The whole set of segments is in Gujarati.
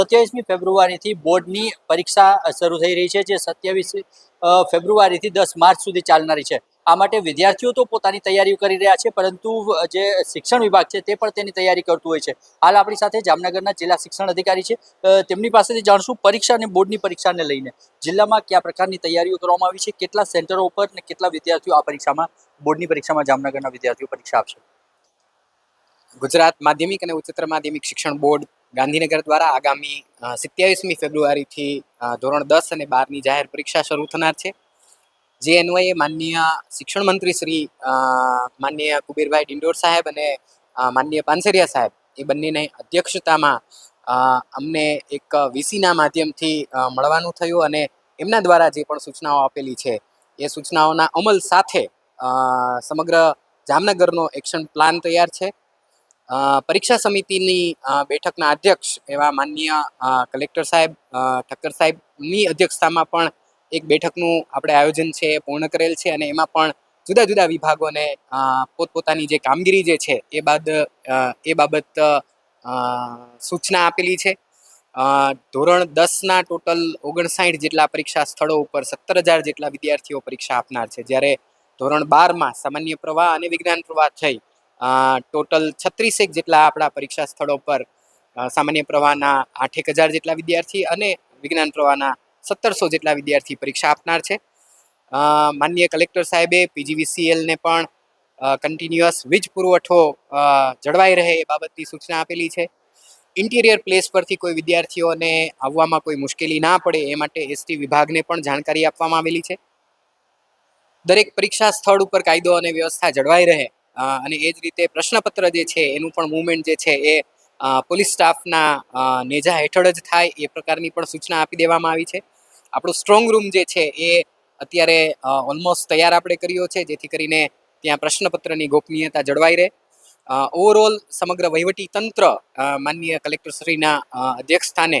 સત્યાવીસમી ફેબ્રુઆરીથી બોર્ડની પરીક્ષા શરૂ થઈ રહી છે, જે સત્યાવીસ ફેબ્રુઆરીથી દસ માર્ચ સુધી ચાલનારી છે. આ માટે વિદ્યાર્થીઓ તો પોતાની તૈયારીઓ કરી રહ્યા છે, પરંતુ જે શિક્ષણ વિભાગ છે તે પણ તેની તૈયારી કરતું હોય છે. હાલ આપણી સાથે જામનગરના જિલ્લા શિક્ષણ અધિકારી છે. તેમની પાસેથી જાણશું પરીક્ષા અને બોર્ડની પરીક્ષાને લઈને. જિલ્લામાં કયા પ્રકારની તૈયારીઓ કરવામાં આવી છે, કેટલા સેન્ટરો ઉપર અને કેટલા વિદ્યાર્થીઓ આ પરીક્ષામાં, બોર્ડની પરીક્ષામાં જામનગરના વિદ્યાર્થીઓ પરીક્ષા આપશે? ગુજરાત માધ્યમિક અને ઉચ્ચતર માધ્યમિક શિક્ષણ બોર્ડ ગાંધીનગર દ્વારા આગામી સિત્યાવીસમી ફેબ્રુઆરીથી ધોરણ દસ અને બારની જાહેર પરીક્ષા શરૂ થનાર છે. જે અન્વયે માનનીય શિક્ષણ મંત્રી શ્રી માનનીય કુબીરભાઈ ડિંડોર સાહેબ અને માનનીય પાનસરિયા સાહેબ, એ બંનેની અધ્યક્ષતામાં અમને એક વીસીના માધ્યમથી મળવાનું થયું અને એમના દ્વારા જે પણ સૂચનાઓ આપેલી છે, એ સૂચનાઓના અમલ સાથે સમગ્ર જામનગરનો એક્શન પ્લાન તૈયાર છે. પરીક્ષા સમિતિની બેઠકના અધ્યક્ષ એવા માનનીય કલેક્ટર સાહેબ ઠક્કર સાહેબની અધ્યક્ષતામાં પણ એક બેઠકનું આપણે આયોજન છે એ પૂર્ણ કરેલ છે અને એમાં પણ જુદા જુદા વિભાગોને પોતપોતાની જે કામગીરી જે છે એ બાદ એ બાબત સૂચના આપેલી છે. ધોરણ દસના ટોટલ ઓગણસાઠ જેટલા પરીક્ષા સ્થળો ઉપર સત્તર હજાર જેટલા વિદ્યાર્થીઓ પરીક્ષા આપનાર છે. જ્યારે ધોરણ બારમાં સામાન્ય પ્રવાહ અને વિજ્ઞાન પ્રવાહ થઈ ટોટલ છત્રીસેક જેટલા આપણા પરીક્ષા સ્થળો પર સામાન્ય પ્રવાહના આઠેક હજાર જેટલા વિદ્યાર્થી અને વિજ્ઞાન પ્રવાહના સત્તરસો જેટલા વિદ્યાર્થી પરીક્ષા આપનાર છે. માનનીય કલેક્ટર સાહેબે પીજીવીસીએલને પણ કન્ટિન્યુઅસ વીજ પુરવઠો જળવાઈ રહે એ બાબતની સૂચના આપેલી છે. ઇન્ટિરિયર પ્લેસ પરથી કોઈ વિદ્યાર્થીઓને આવવામાં કોઈ મુશ્કેલી ના પડે એ માટે એસટી વિભાગને પણ જાણકારી આપવામાં આવેલી છે. દરેક પરીક્ષા સ્થળ ઉપર કાયદો અને વ્યવસ્થા જળવાઈ રહે અને એ જ રીતે પ્રશ્નપત્ર જે છે, એનું પણ મુવમેન્ટ જે છે એ પોલીસ સ્ટાફના નેજા હેઠળ જ થાય એ પ્રકારની પણ સૂચના આપી દેવામાં આવી છે. આપણો સ્ટ્રોંગ રૂમ જે છે એ અત્યારે ઓલમોસ્ટ તૈયાર આપણે કર્યો છે, જેથી કરીને ત્યાં પ્રશ્નપત્રની ગોપનીયતા જળવાઈ રહે. ઓવરઓલ સમગ્ર વહીવટી તંત્ર માનનીય કલેક્ટરશ્રીના અધ્યક્ષ સ્થાને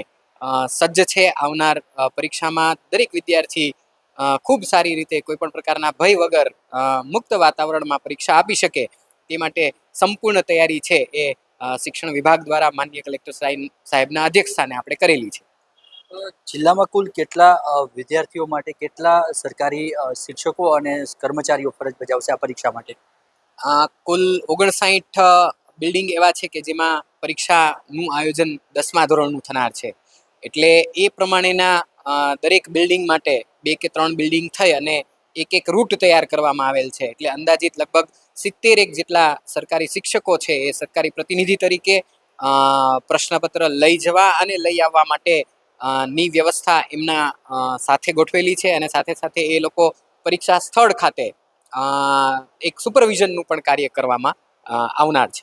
સજ્જ છે આવનાર પરીક્ષામાં દરેક વિદ્યાર્થી ખૂબ સારી રીતે કોઈ પણ પ્રકારના ભય વગર મુક્ત વાતાવરણમાં પરીક્ષા આપી શકે તે માટે સંપૂર્ણ તૈયારી છે એ શિક્ષણ વિભાગ દ્વારા માન્ય કલેક્ટર સાહેબના સાહેબના અધ્યક્ષસ્થાને આપણે કરેલી છે. જિલ્લામાં કુલ કેટલા વિદ્યાર્થીઓ માટે કેટલા સરકારી શિક્ષકો અને કર્મચારીઓ ફરજ બજાવશે આ પરીક્ષા માટે? કુલ ઓગણસાઠ બિલ્ડિંગ એવા છે કે જેમાં પરીક્ષાનું આયોજન દસમા ધોરણનું થનાર છે. એટલે એ પ્રમાણેના દરેક બિલ્ડિંગ માટે બે કે ત્રણ બિલ્ડિંગ થઈ અને એક એક રૂટ તૈયાર કરવામાં આવેલ છે. એટલે અંદાજિત લગભગ સિત્તેર એક જેટલા સરકારી શિક્ષકો છે એ સરકારી પ્રતિનિધિ તરીકે પ્રશ્નપત્ર લઈ જવા અને લઈ આવવા માટે ની વ્યવસ્થા એમના સાથે ગોઠવેલી છે અને સાથે સાથે એ લોકો પરીક્ષા સ્થળ ખાતે એક સુપરવિઝનનું પણ કાર્ય કરવામાં આવનાર છે.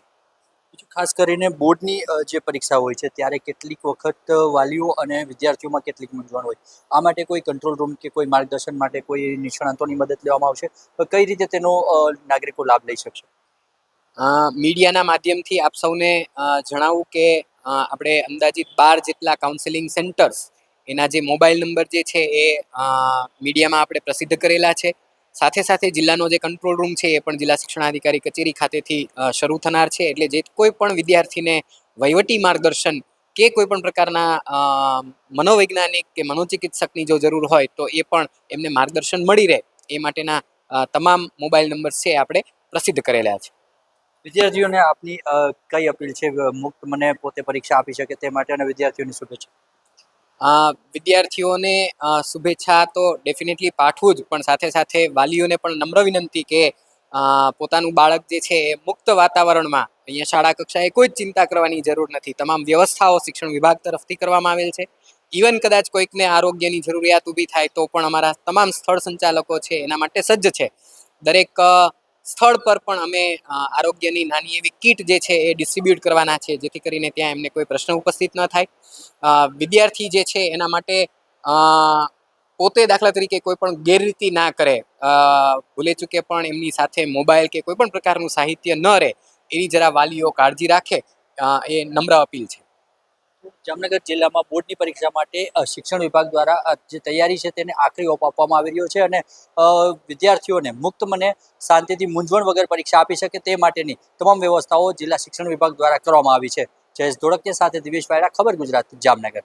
ખાસ કરીને બોર્ડની જે પરીક્ષા હોય છે, ત્યારે કેટલીક વખત વાલીઓ અને વિદ્યાર્થીઓમાં કેટલીક મૂંઝવણ હોય. આ માટે કોઈ કંટ્રોલ રૂમ કે કોઈ માર્ગદર્શન માટે કોઈ નિષ્ણાતોની મદદ લેવામાં આવશે? તો કઈ રીતે તેનો નાગરિકો લાભ લઈ શકશે? મીડિયાના માધ્યમથી આપ સૌને જણાવું કે આપણે અંદાજિત બાર જેટલા કાઉન્સેલિંગ સેન્ટર્સ એના જે મોબાઈલ નંબર જે છે એ મીડિયામાં આપણે પ્રસિદ્ધ કરેલા છે. સાથે સાથે જિલ્લાનો જે કંટ્રોલ રૂમ છે એ પણ જિલ્લા શિક્ષણાધિકારી કચેરી ખાતેથી શરૂ થનાર છે. એટલે જે કોઈ પણ વિદ્યાર્થીને વહીવટી માર્ગદર્શન કે કોઈ પણ પ્રકારના મનોવૈજ્ઞાનિક કે મનોચિકિત્સકની જો જરૂર હોય તો એ પણ એમને માર્ગદર્શન મળી રહે. એ માટેના તમામ મોબાઈલ નંબર છે આપણે પ્રસિદ્ધ કરેલા છે. વિદ્યાર્થીઓને આપની કઈ અપીલ છે? મુક્ત મને પોતે પરીક્ષા આપી શકે તે માટે અને વિદ્યાર્થીઓની શુભેચ્છા. વિદ્યાર્થીઓને શુભેચ્છા તો ડેફિનેટલી પાઠવું જ, પણ સાથે સાથે વાલીઓને પણ નમ્ર વિનંતી કે પોતાનું બાળક જે છે એ મુક્ત વાતાવરણમાં અહીંયા શાળા કક્ષાએ કોઈ જ ચિંતા કરવાની જરૂર નથી. તમામ વ્યવસ્થાઓ શિક્ષણ વિભાગ તરફથી કરવામાં આવેલ છે. ઇવન કદાચ કોઈકને આરોગ્યની જરૂરિયાત ઊભી થાય તો પણ અમારા તમામ સ્થળ સંચાલકો છે એના માટે સજ્જ છે. દરેક સ્થળ પર પણ અમે આરોગ્યની નાની એવી કીટ જે છે એ ડિસ્ટ્રીબ્યુટ કરવાના છે, જેથી કરીને ત્યાં એમને કોઈ પ્રશ્ન ઉપસ્થિત ન થાય. વિદ્યાર્થી જે છે એના માટે પોતે દાખલા તરીકે કોઈ પણ ગેરરીતિ ના કરે ભૂલે ચૂકે પણ એમની સાથે મોબાઈલ કે કોઈ પણ પ્રકારનું સાહિત્ય ન રહે એની જરા વાલીઓ કાળજી રાખે એ નમ્ર અપીલ છે. જામનગર જિલ્લામાં બોર્ડની પરીક્ષા માટે શિક્ષણ વિભાગ દ્વારા જે તૈયારી છે તેને આખરી ઓપ આપવામાં આવી રહ્યો છે અને વિદ્યાર્થીઓને મુક્ત મને શાંતિથી મૂંઝવણ વગર પરીક્ષા આપી શકે તે માટેની તમામ વ્યવસ્થાઓ જિલ્લા શિક્ષણ વિભાગ દ્વારા કરવામાં આવી છે. જયેશ ધોળકિયા સાથે દિવેશ વાયડા ખબર ગુજરાત, જામનગર.